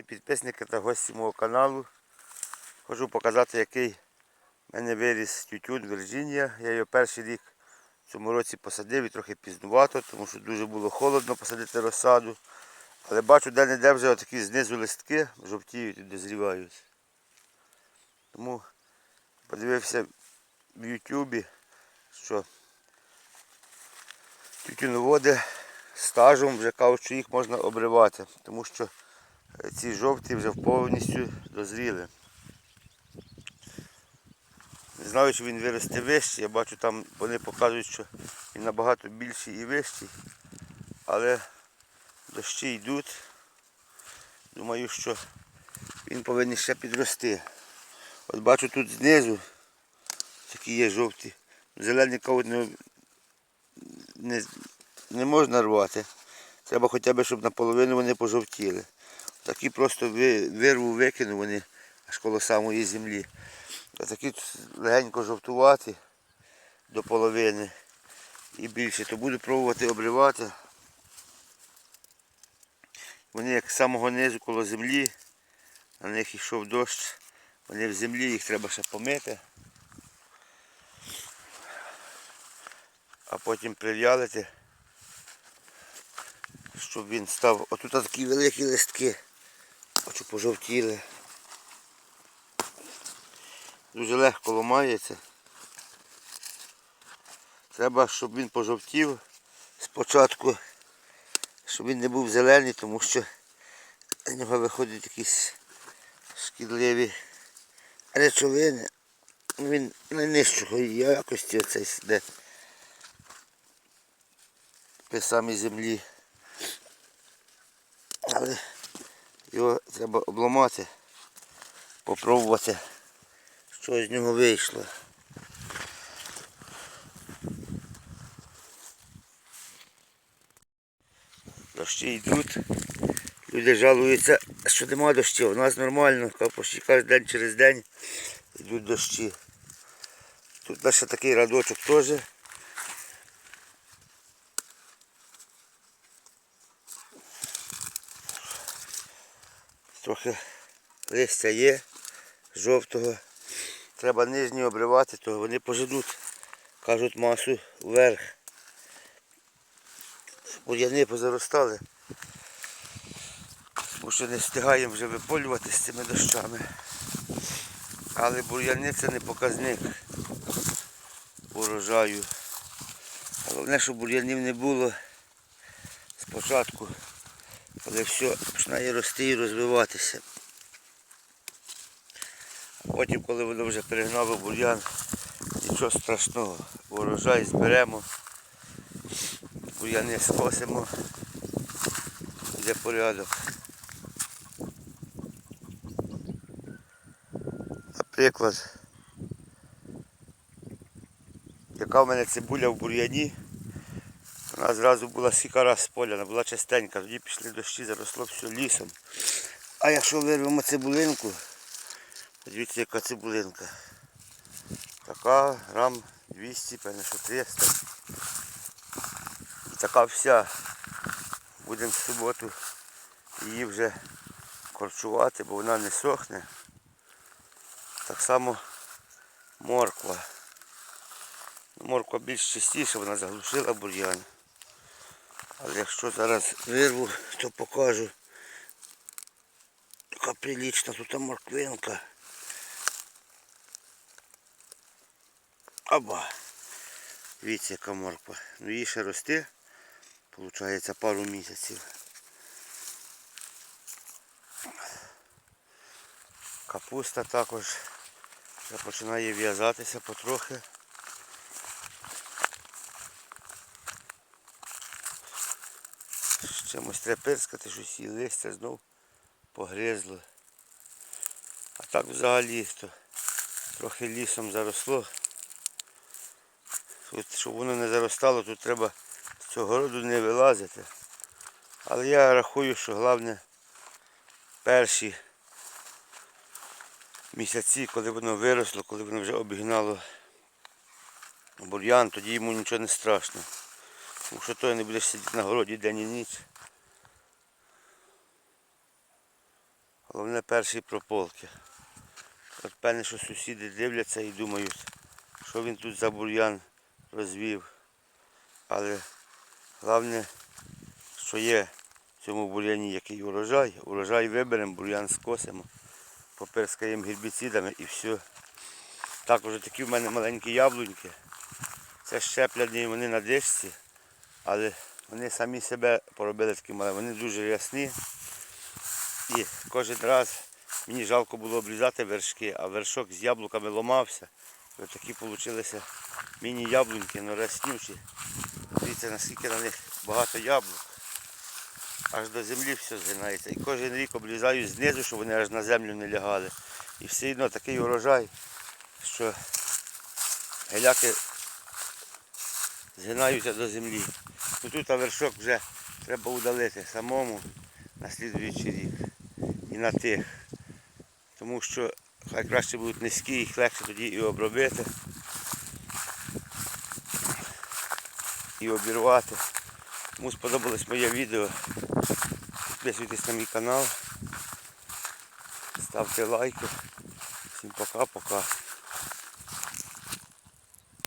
Шановні підписники та гості мого каналу. Хочу показати, який в мене виріс тютюн Вірджинія. Я його перший рік в цьому році посадив і трохи пізнувато, тому що дуже було холодно посадити розсаду. Але бачу, де-не-де вже отакі знизу листки жовтіють і дозрівають. Тому подивився в Ютубі, що тютюноводи стажем вже кажуть, що їх можна обривати, тому що ці жовті вже повністю дозріли. Не знаю, чи він виросте вище. Я бачу, там вони показують, що він набагато більший і вищий. Але дощі йдуть. Думаю, що він повинен ще підрости. От бачу тут знизу такі є жовті. Зелені не, не можна рвати. Треба хоча б, щоб наполовину вони пожовтіли. Такі просто вирву викину вони аж коло самої землі. А такі легенько жовтувати до половини і більше, то буду пробувати обривати. Вони як з самого низу коло землі, на них йшов дощ, вони в землі, їх треба ще помити. А потім прив'ялити, щоб він став. Отут такі великі листки, хочу пожовтіли. Дуже легко ламається. Треба, щоб він пожовтів спочатку, щоб він не був зелений, тому що з нього виходять якісь шкідливі речовини. Він найнижчої якості оцей сиде при самій землі. Але його треба обламати, попробувати, що з нього вийшло. Дощі йдуть. Люди жалуються, що нема дощів. У нас нормально, почти кожен день через день йдуть дощі. Тут наш такий радочок теж. Трохи листя є жовтого. Треба нижні обривати, то вони поженуть, кажуть, масу вверх. Бур'яни позаростали. Бо що не встигаємо вже виполювати з цими дощами. Але бур'яни це не показник урожаю. Головне, щоб бур'янів не було спочатку, коли все починає рости і розвиватися. А потім, коли воно вже перегнало бур'ян, нічого страшного. Урожай зберемо, бур'яни скосимо, йде порядок. Наприклад, яка в мене цибуля в бур'яні, вона зразу була скільки з поля, була частенька, тоді пішли дощі, заросло все лісом. А якщо вирвемо цибулинку, подивіться яка цибулинка. Така грам 200, певне, що 300. І така вся. Будемо в суботу її вже корчувати, бо вона не сохне. Так само морква. Ну, Морква більш чистіша, вона заглушила бур'ян. Але якщо зараз вирву, то покажу. Така прилічна тут морквинка. Аба. Дивіться, яка морква. Ну їй ще рости, виходить, пару місяців. Капуста також вже починає в'язатися потрохи. Чимось треба пирскати, щось і листя знов погризло. А так взагалі то трохи лісом заросло. Тут, щоб воно не заростало, тут треба з цього городу не вилазити. Але я рахую, що головне перші місяці, коли воно виросло, коли воно вже обігнало бур'ян, тоді йому нічого не страшно. Тому що той не будеш сидіти на городі день і ніч. Головне перші прополки. От певне, що сусіди дивляться і думають, що він тут за бур'ян розвів. Але головне, що є в цьому бур'яні який урожай. Урожай виберемо, бур'ян скосимо, поперскаємо гербіцидами і все. Також такі в мене маленькі яблуньки. Це щеплені вони на дишці, але вони самі себе поробили такі маленькі. Вони дуже рясні. І кожен раз мені жалко було обрізати вершки, а вершок з яблуками ломався. І такі вийшли міні-яблуньки, але ряснючі. Дивіться, наскільки на них багато яблук. Аж до землі все згинається. І кожен рік обрізаю знизу, щоб вони аж на землю не лягали. І все одно такий урожай, що геляки згинаються до землі. Ну, тут вершок вже треба удалити самому на слідуючий рік і на тих. Тому що хай краще будуть низькі, їх легше тоді і обробити, і обірвати. Кому сподобалось моє відео, підписуйтесь на мій канал, ставте лайки. Всім пока-пока.